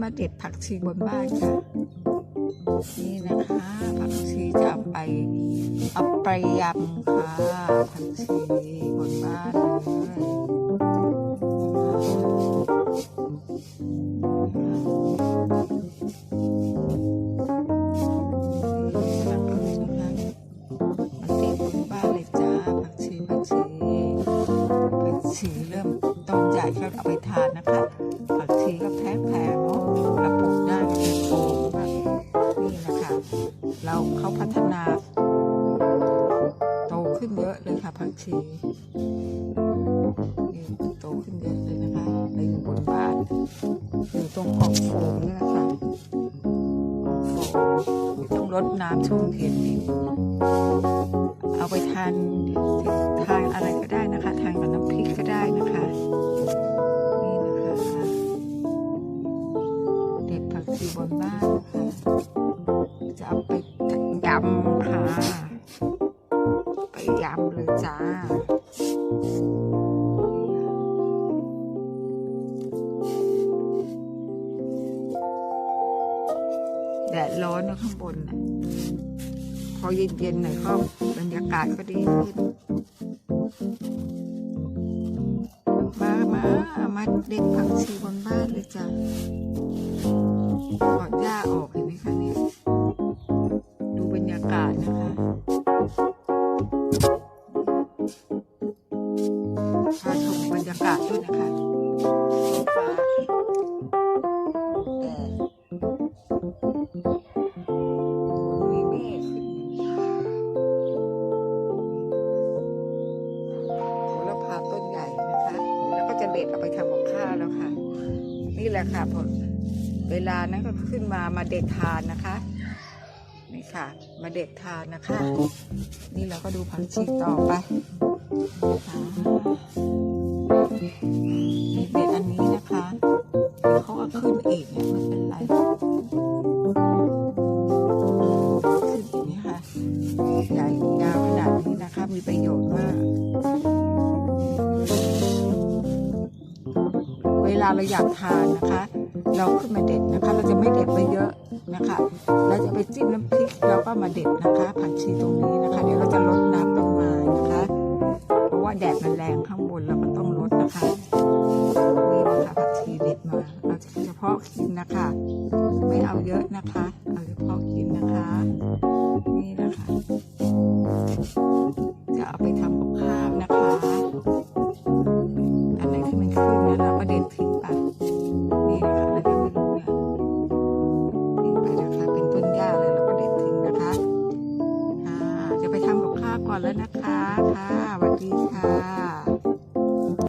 มาเด็ดผักชีบนบ้านค่ะนี่นะคะ ผักชีจะเอาไปเอาไปยำค่ะผักชีบนบ้าน เขาพัฒนาโตขึ้นเยอะเลยค่ะผักชีนี่โตขึ้นเยอะเลยนะคะในบนบ้านอยู่ตรงกล่องโฟมนี่แหละค่ะกล่องโฟมต้องรดน้ำช่วงเย็นนิดเอาไปทานทานอะไรก็ได้นะคะ ทานกับน้ำพริกก็ได้นะคะนี่นะคะเด็ดผักชีบนบ้าน ค่ะ ไปยำเลยจ้าแดดร้อนนะข้างบนนะพอเย็นๆหน่อยก็บรรยากาศก็ดีขึ้นมามามาเด็ดผักชีบนบ้านเลยจ้ะกอดหญ้าออก นะคะพาชมบรรยากาศด้วยนะคะท้องฟ้าแดดมีเมฆขึ้นโหระพาต้นใหญ่นะคะ แล้วก็จะเด็ดเอาไปทำกับข้าวแล้วค่ะ นี่แหละค่ะพอเวลานั้นก็ขึ้นมามาเด็ดทานนะคะ นี่ค่ะ มาเด็ดทานนะคะ นี่เราก็ดูผักชีต่อไปอ่านี่เด็ดอันนี้นะคะเขาก็ขึ้นอีกเนี่ยไม่เป็นไรขึ้นอีกนี่ค่ะใหญ่ยาวขนาดนี้นะคะ มีประโยชน์มาก เวลาเราอยากทานนะคะ เราขึ้นมาเด็ดนะคะ เราจะไม่เด็ดไปเยอะนะคะ เราจะไปจิ้มน้ำพริกเราก็มาเด็ดนะคะ ผักชีตรงนี้นะคะ เดี๋ยวเราจะลดน้ำต้นไม้นะคะ เพราะว่าแดดมันแรงข้างบนเราก็ต้องลดนะคะนี่นะคะผักชีเด็ดมา เราจะเฉพาะกินนะคะ ไม่เอาเยอะนะคะเอาเฉพาะ ก่อนแล้วนะคะ ค่ะสวัสดีค่ะ